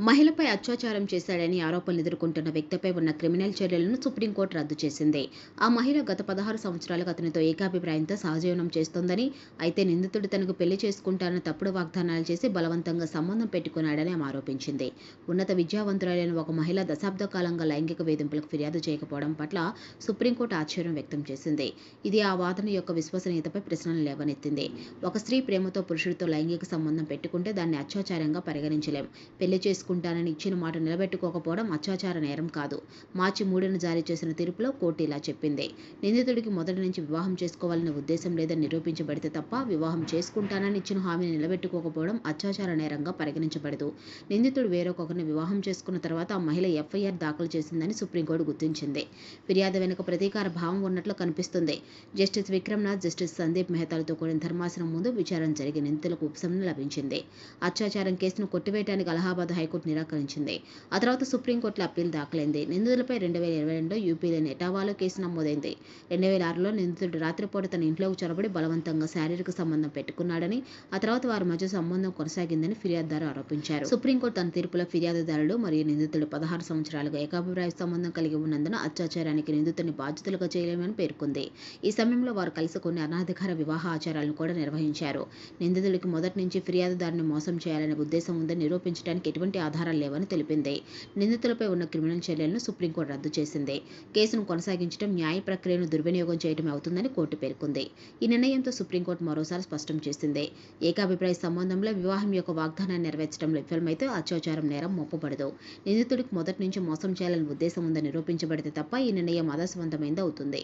మహిళపై అత్యాచారం చేశాడని ఆరోపణలు ఎదుర్కొంటున్న వ్యక్తిపై ఉన్న క్రిమినల్ చర్యలను సుప్రీంకోర్టు రద్దు చేసింది. ఆ మహిళ గత పదహారు సంవత్సరాలుగా అతనితో ఏకాభిప్రాయంతో సహజీవనం చేస్తోందని అయితే నిందితుడు తనకు పెళ్ళి చేసుకుంటానని తప్పుడు వాగ్దానాలు చేసి బలవంతంగా సంబంధం పెట్టుకున్నాడని ఆమె ఆరోపించింది. ఉన్నత విద్యావంతురాలైన ఒక మహిళ దశాబ్ద కాలంగా లైంగిక వేధింపులకు ఫిర్యాదు చేయకపోవడం పట్ల సుప్రీంకోర్టు ఆశ్చర్యం వ్యక్తం చేసింది. ఇది ఆ వాదన యొక్క విశ్వసనీయతపై ప్రశ్నలు లేవనెత్తింది. ఒక స్త్రీ ప్రేమతో పురుషుడితో లైంగిక సంబంధం పెట్టుకుంటే దాన్ని అత్యాచారంగా పరిగణించలేం. పెళ్ళి చేసుకు తీసుకుంటానని ఇచ్చిన మాట నిలబెట్టుకోకపోవడం అత్యాచార నేరం కాదు. మార్చి మూడున జారీ చేసిన తీర్పులో కోర్టు ఇలా చెప్పింది. నిందితుడికి మొదటి నుంచి వివాహం చేసుకోవాలనే ఉద్దేశం లేదని నిరూపించబడితే తప్ప వివాహం చేసుకుంటానని ఇచ్చిన హామీని నిలబెట్టుకోకపోవడం అత్యాచార నేరంగా పరిగణించబడదు. నిందితుడు వేరొకరిని వివాహం చేసుకున్న తర్వాత ఆ మహిళ ఎఫ్ఐఆర్ దాఖలు చేసిందని సుప్రీంకోర్టు గుర్తించింది. ఫిర్యాదు వెనుక ప్రతీకార భావం ఉన్నట్లు కనిపిస్తుంది. జస్టిస్ విక్రమ్నాథ్ జస్టిస్ సందీప్ మెహతాలతో కూడిన ధర్మాసనం ముందు విచారణ జరిగి నిందితులకు ఉపశమనం లభించింది. అత్యాచారం కేసును కొట్టివేయడానికి అలహాబాద్ హైకోర్టు నిరాకరించింది. ఆ తర్వాత సుప్రీంకోర్టులో అప్పీల్ దాఖలైంది. నిందితులపై రెండు వేల ఇరవై రెండులో యూపీలోని ఎటావాలో కేసు నమోదైంది. రెండు వేల ఆరులో నిందితుడు రాత్రిపూట తన ఇంట్లోకి చొరబడి బలవంతంగా శారీరక సంబంధం పెట్టుకున్నాడని ఆ తర్వాత వారి మధ్య సంబంధం కొనసాగిందని ఫిర్యాదుదారు ఆరోపించారు. సుప్రీంకోర్టు తన తీర్పులో ఫిర్యాదుదారుడు మరియు నిందితుడు పదహారు సంవత్సరాలుగా ఏకాభిప్రాయ సంబంధం కలిగి ఉన్నందున అత్యాచారానికి నిందితుడిని బాధ్యతలుగా చేయలేమని పేర్కొంది. ఈ సమయంలో వారు కలిసి కొన్ని అనాధికార వివాహ ఆచారాలను కూడా నిర్వహించారు. నిందితుడికి మొదటి నుంచి ఫిర్యాదుదారుని మోసం చేయాలనే ఉద్దేశం ఉందని నిరూపించడానికి ఎటువంటి ఆధారాలు లేవని తెలిపింది. నిందితులపై ఉన్న క్రిమినల్ చర్యలను సుప్రీంకోర్టు రద్దు చేసింది. కేసును కొనసాగించడం న్యాయ ప్రక్రియను దుర్వినియోగం చేయడమే అవుతుందని కోర్టు పేర్కొంది. ఈ నిర్ణయంతో సుప్రీంకోర్టు మరోసారి స్పష్టం చేసింది. ఏకాభిప్రాయ సంబంధంలో వివాహం యొక్క వాగ్దానాన్ని నెరవేర్చడంలో విఫలమైతే అత్యాచారం నేరం మోపబడదు. నిందితుడికి మొదటి నుంచి మోసం చేయాలని ఉద్దేశం ఉందని నిరూపించబడితే తప్ప ఈ నిర్ణయం ఆదర్శవంతమైంది అవుతుంది.